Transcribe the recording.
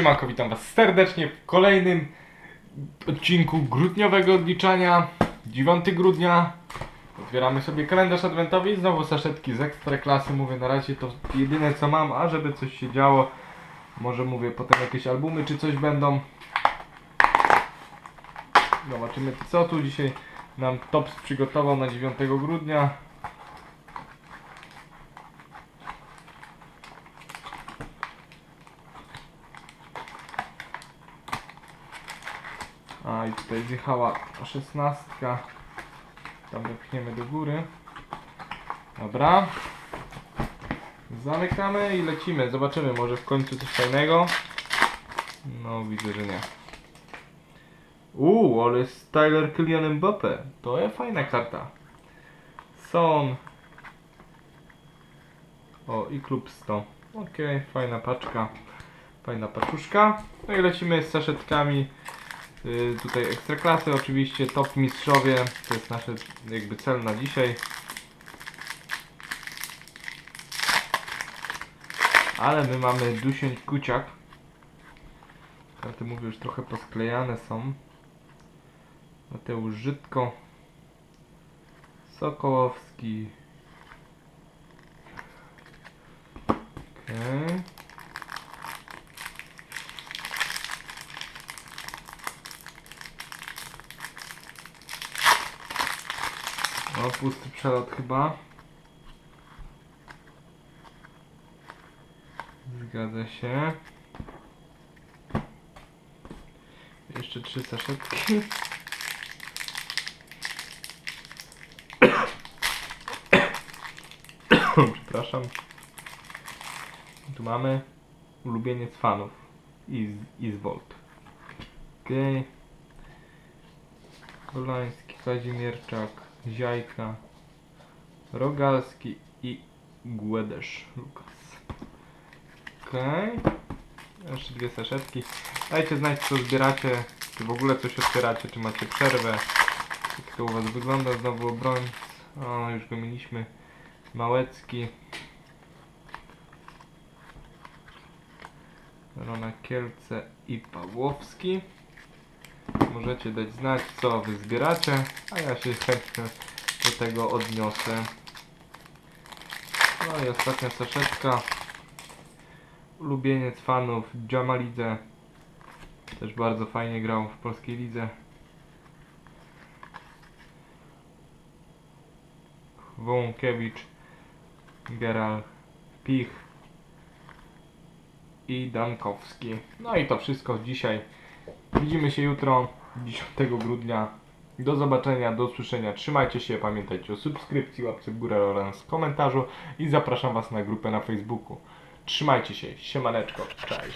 Siemanko, witam was serdecznie w kolejnym odcinku grudniowego odliczania. 9 grudnia. Otwieramy sobie kalendarz adwentowy i znowu saszetki z ekstra. Mówię, na razie to jedyne co mam, a żeby coś się działo. Może mówię, potem jakieś albumy czy coś będą. Zobaczymy co tu dzisiaj nam Tops przygotował na 9 grudnia. A i tutaj zjechała szesnastka. Tam wepchniemy do góry. Dobra. Zamykamy i lecimy. Zobaczymy, może w końcu coś fajnego. No, widzę, że nie. Uuu, ale jest Tyler Kylian Mbappe. To jest fajna karta. Son. O, i klub 100. Okej, fajna paczka. Fajna paczuszka. No i lecimy z saszetkami. Y, tutaj ekstraklasy oczywiście, top mistrzowie, to jest nasz jakby cel na dzisiaj. Ale my mamy Dusień Kuciak. Karty mówię już trochę posklejane są. Mateusz Żydko. Sokołowski. Okej. O, pusty przelot chyba. Zgadza się. Jeszcze trzy saszetki. Przepraszam. Tu mamy ulubieniec fanów. Iz, Izvolt. Okej. Polański, Kazimierczak, Ziajka, Rogalski i Guedesz Lukas. Okej. Jeszcze dwie saszetki. Dajcie znać co zbieracie, czy w ogóle coś otwieracie, czy macie przerwę. Jak to u was wygląda, znowu obroń. O, już go mieliśmy. Małecki. Rona Kielce i Pawłowski. Możecie dać znać, co wy zbieracie, a ja się chętnie do tego odniosę. No i ostatnia saszeczka. Ulubieniec fanów Jamalidze. Też bardzo fajnie grał w polskiej lidze. Wąkiewicz, Geral, Pich i Dankowski. No i to wszystko dzisiaj. Widzimy się jutro, 10 grudnia. Do zobaczenia, do usłyszenia. Trzymajcie się, pamiętajcie o subskrypcji, łapce w górę oraz komentarzu i zapraszam Was na grupę na Facebooku. Trzymajcie się, siemaneczko, cześć.